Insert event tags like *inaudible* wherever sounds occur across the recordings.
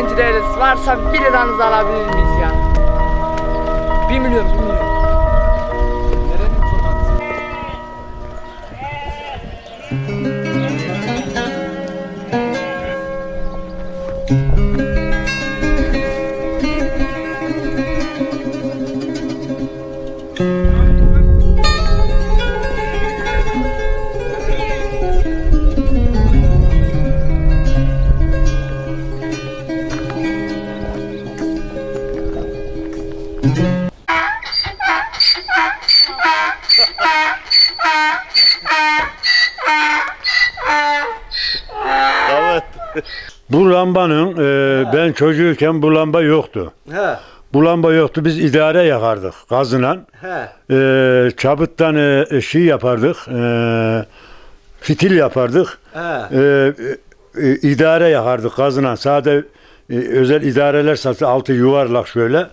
öğrenci değiliz. Varsa bir liranızı alabilir miyiz ya? Bir milyon, bir milyon. Bu lambanın e, ben çocuğuyken bu lamba yoktu. He. Bu lamba yoktu. Biz idare yakardık gazınan. He. E, çabıttan e, şey yapardık. E, fitil yapardık. He. E, e, idare yakardık gazınan. Sade e, özel idareler satı altı yuvarlak şöyle.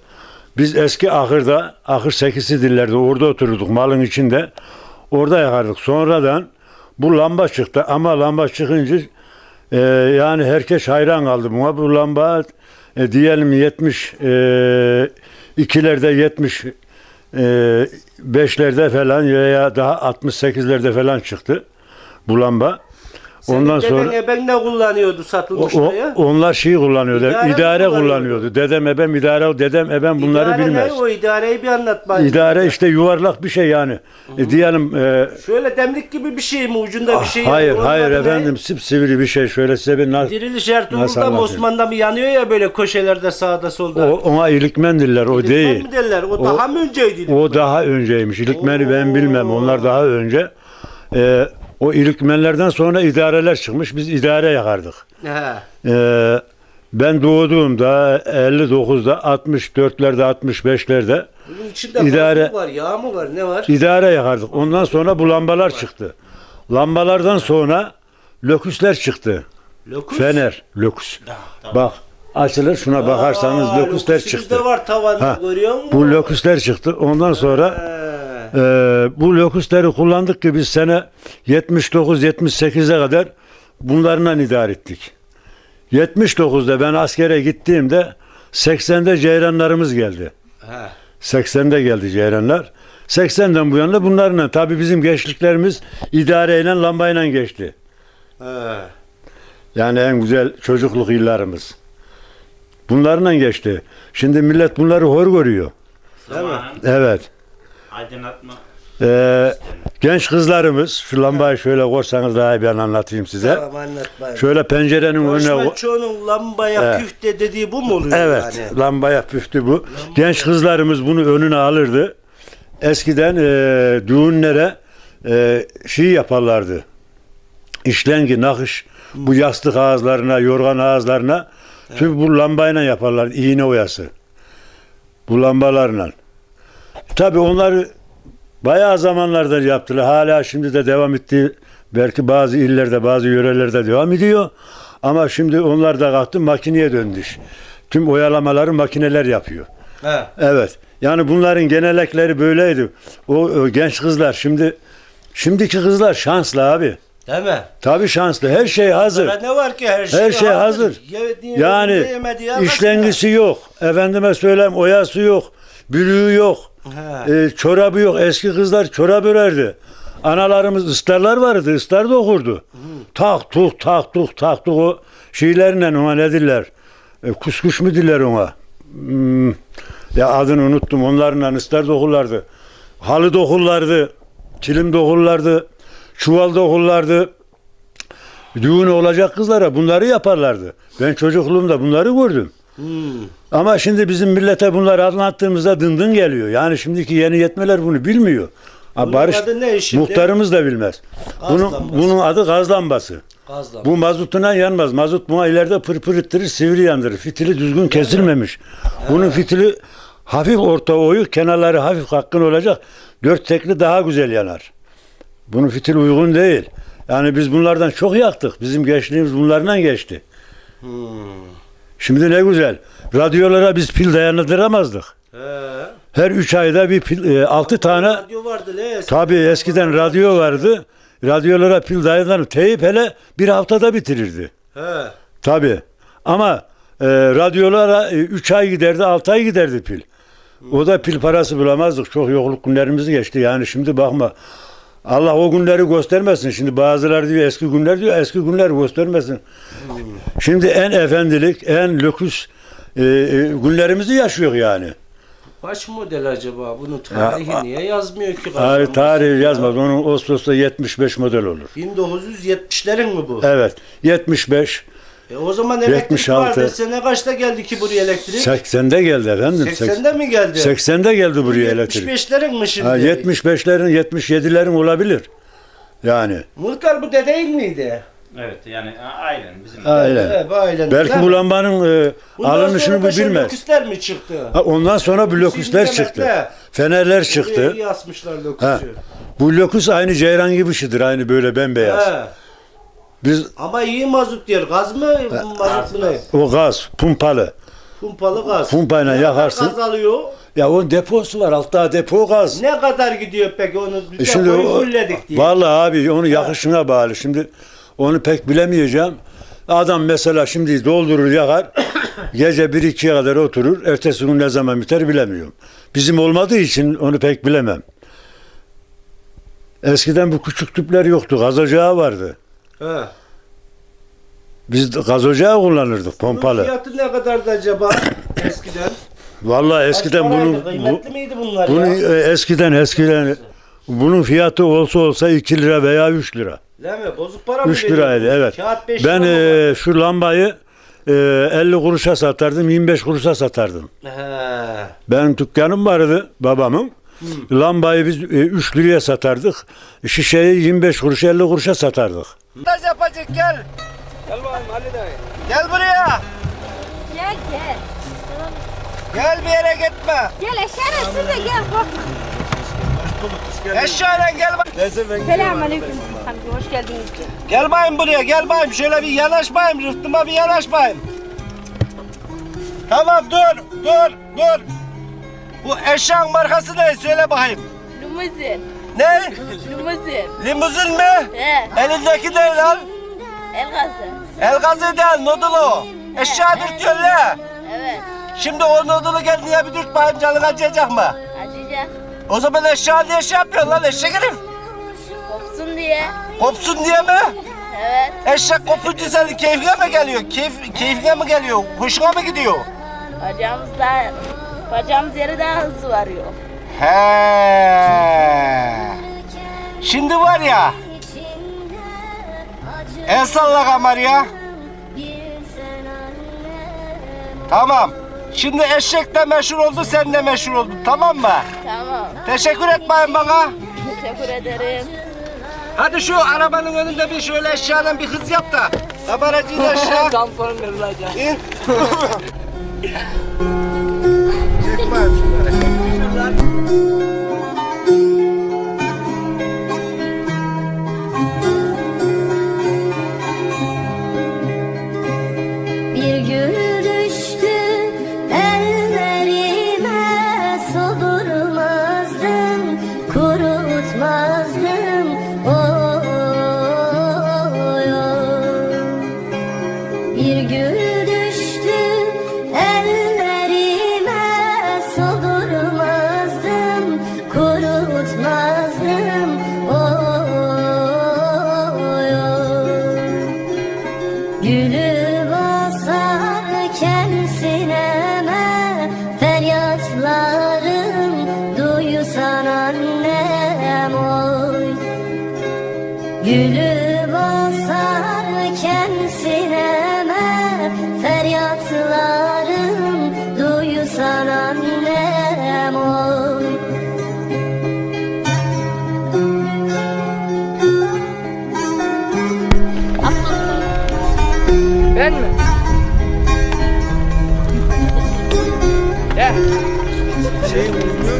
Biz eski ahırda, ahır sekisi dillerdi. Orada otururduk malın içinde. Orada yakardık. Sonradan bu lamba çıktı ama lamba çıkınca e, yani herkes hayran kaldı buna. Bu lamba e, diyelim 70 e, ikilerde 70 e, beşlerde falan veya daha 68'lerde falan çıktı bu lamba. Ondan Senin sonra deden eben ne kullanıyordu satılmışta o- ya? onlar şey kullanıyordu. İdare İdare, kullanıyordu? kullanıyordu. Dedem ebem idare, dedem ebem bunları İdare bilmez. Ne? O idareyi bir anlat bana. İdare işte yuvarlak bir şey yani. E, diyelim e, Şöyle demlik gibi bir şey mi? Ucunda bir şey hayır Onun hayır adı ne? efendim sipsivri bir şey şöyle size bir na- Diriliş Nasıl Ertuğrul'da mı anlatayım? Osman'da mı yanıyor ya böyle köşelerde sağda solda. o, ona ilikmen diller o İlikmen değil. mi derler? O, daha mı önceydi? O daha önceymiş. İlikmeni ben bilmem. Onlar daha önce. E, o ilikmenlerden sonra idareler çıkmış. Biz idare yakardık. Ee, ben doğduğumda 59'da 64'lerde 65'lerde Bunun içinde İdare- var, yağ mı var, ne var? idare yakardık. Ondan sonra bu lambalar çıktı. Lambalardan sonra löküsler çıktı. Lokus. Fener, löküs. Bak açılır şuna bakarsanız Aa, löküsler çıktı. var tavanda Ha, görüyor musun? Bu löküsler çıktı. Ondan sonra He. e, bu löküsleri kullandık ki biz sene 79-78'e kadar bunlarla idare ettik. 79'da ben askere gittiğimde 80'de ceyranlarımız geldi. He. 80'de geldi ceyranlar. 80'den bu yana bunlarla tabi bizim gençliklerimiz idareyle lambayla geçti. He. Yani en güzel çocukluk yıllarımız. Bunlarla geçti. Şimdi millet bunları hor görüyor. Değil mi? Evet. Aydınlatma. Ee, genç kızlarımız şu lambayı şöyle korsanız daha iyi ben anlatayım size. Tamam. Şöyle pencerenin önüne çoğunun lambaya Evet. küfte dediği bu mu oluyor Evet, yani? lambaya püftü bu. Genç kızlarımız bunu önüne alırdı. Eskiden e, düğünlere e, şey yaparlardı. İşlengi, nakış, bu yastık ağızlarına, yorgan ağızlarına tüm bu lambayla yaparlar, iğne oyası. Bu lambalarla. Tabii onları bayağı zamanlardır yaptılar. Hala şimdi de devam ettiği belki bazı illerde, bazı yörelerde devam ediyor. Ama şimdi onlar da kalktı makineye döndü. Tüm oyalamaları makineler yapıyor. He. Evet. Yani bunların genelekleri böyleydi. O, o genç kızlar şimdi şimdiki kızlar şanslı abi. Değil mi? Tabii şanslı. Her şey hazır. Ne var ki her şey, Her şey hazır. Yediğin Yani arkasında. işlengisi yok. Efendime söyleyeyim oyası yok. Bürüğü yok. E, çorabı yok. Eski kızlar çorap örerdi. Analarımız ıslarlar vardı. ıslar da okurdu. Tak tuk tak tuk tak tuk o şeylerle ona ne diller? E, kuskuş mu diller ona? Hmm, ya adını unuttum. Onlarla ıslar dokurlardı. Halı dokurlardı. Kilim dokurlardı. Çuval dokurlardı. Düğün olacak kızlara bunları yaparlardı. Ben çocukluğumda bunları gördüm. Hmm. Ama şimdi bizim millete bunları anlattığımızda dındın geliyor. Yani şimdiki yeni yetmeler bunu bilmiyor. Bunun Barış adı ne şimdi? muhtarımız da bilmez. Gaz Bunun, lambası. bunun adı gaz lambası. Gazla. Bu mazotuna yanmaz. Mazot buna ileride pır pır ettirir, sivri yandırır. Fitili düzgün kesilmemiş. Bunun fitili hafif orta oyuk, kenarları hafif hakkın olacak. Dört tekli daha güzel yanar. Bunun fitil uygun değil. Yani biz bunlardan çok yaktık. Bizim gençliğimiz bunlardan geçti. Hmm. Şimdi ne güzel. Radyolara biz pil dayandıramazdık. He. Her üç ayda bir pil, e, altı tane Radyo vardı eski? tabii eskiden radyo vardı. Radyolara pil dayanır. Teyip hele bir haftada bitirirdi. He. Tabii. Ama radyolara 3 ay giderdi 6 ay giderdi pil. O da pil parası bulamazdık. Çok yokluk günlerimiz geçti. Yani şimdi bakma. Allah o günleri göstermesin. Şimdi bazıları diyor eski günler diyor. Eski günler göstermesin. Şimdi en efendilik, en lüküs e, e, günlerimizi yaşıyor yani. Kaç model acaba? Bunun tarihi niye yazmıyor ki? Ay, Gazmamız? tarih yazmaz. Onun Ağustos'ta 75 model olur. 1970'lerin mi bu? Evet. 75. E o zaman elektrik 76. vardı. Sene kaçta geldi ki buraya elektrik? 80'de geldi efendim. 80'de mi geldi? 80'de geldi buraya elektrik. 75'lerin mi şimdi? Ha, 75'lerin 77'lerin olabilir. Yani. Muhtar bu dedeyin miydi? Evet yani aynen bizim. Aynen. Evet, ailen. Belki bu lambanın e, Bundan alınışını sonra bu başa bilmez. Loküsler mi çıktı? Ha, ondan sonra bu loküsler Şimdi çıktı. Fenerler Buraya çıktı. iyi asmışlar loküsü. Ha. Bu lokus aynı ceyran gibi şeydir. Aynı böyle bembeyaz. He. Biz Ama iyi mazot diyor. Gaz mı? Mazot mu ne? o gaz, pumpalı. Pumpalı gaz. Pumpayla Ne kadar yakarsın. Gaz alıyor. Ya onun deposu var. Altta depo gaz. Ne kadar gidiyor peki onu? Biz E şimdi o, fulledik diye. vallahi abi onu yakışına bağlı. Şimdi onu pek bilemeyeceğim. Adam mesela şimdi doldurur yakar. *coughs* gece 1-2'ye kadar oturur. Ertesi gün ne zaman biter bilemiyorum. Bizim olmadığı için onu pek bilemem. Eskiden bu küçük tüpler yoktu. Gaz ocağı vardı. He. Biz gaz ocağı kullanırdık Bunun pompalı. fiyatı ne kadardı acaba *coughs* eskiden? Vallahi eskiden Kaç bunun paraydı? bu, Kıymetli miydi bunlar bunu ya? e, eskiden eskiden bunun fiyatı olsa olsa 2 lira veya 3 lira. Değil mi? Bozuk para mı 3 veriyor? liraydı evet. Kağıt 5 Ben lira mı e, şu lambayı e, 50 kuruşa satardım, 25 kuruşa satardım. He. Ben dükkanım vardı babamın. Lambayı biz 3 liraya satardık. Şişeyi 25 kuruş 50 kuruşa satardık. Montaj yapacak gel. Gel bakayım Ali dayı. Gel buraya. Gel gel. Gel bir yere gitme. Gel aşağı şurada gel bak. Eşyayla gel bak. Selamünaleyküm. Hanım hoş geldiniz. Gel bayım buraya gel bayım. Şöyle bir yanaş bayım. Rıhtıma bir yanaş bayım. Tamam dur dur dur. Bu eşyanın markası ne? Söyle bakayım. Limuzin. Ne? Limuzin. Limuzin mi? He. Elindeki değil lan. El gazı. El gazı değil nodulu. Eşya dürtüyor la. Evet. Şimdi o nodulu gel diye bir dürt bayım canın acıyacak mı? Acıca. O zaman eşya diye şey yapıyorsun lan eşek herif. Kopsun diye. Kopsun diye mi? Evet. Eşek kopunca senin keyfine mi geliyor? Keyf, keyfine mi geliyor? Hoşuna mı gidiyor? Bacağımızda bacağımız yeri daha hızlı varıyor. He. Şimdi var ya. El salla kamar ya. Tamam. Şimdi eşek de meşhur oldu, sen de meşhur oldun. Tamam mı? Tamam. Teşekkür et bayım bana. Teşekkür ederim. Hadi şu arabanın önünde bir şöyle eşyadan bir hız yap da. Kabaracıyla aşağı. *laughs* Tampon kırılacak. İn. *laughs* Çek bayım şunları. Bir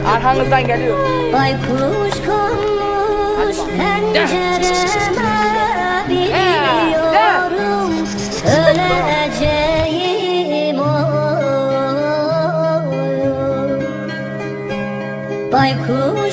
Arkanızdan geliyor. Baykuş konmuş pencereme biliyorum öleceğim oy. Baykuş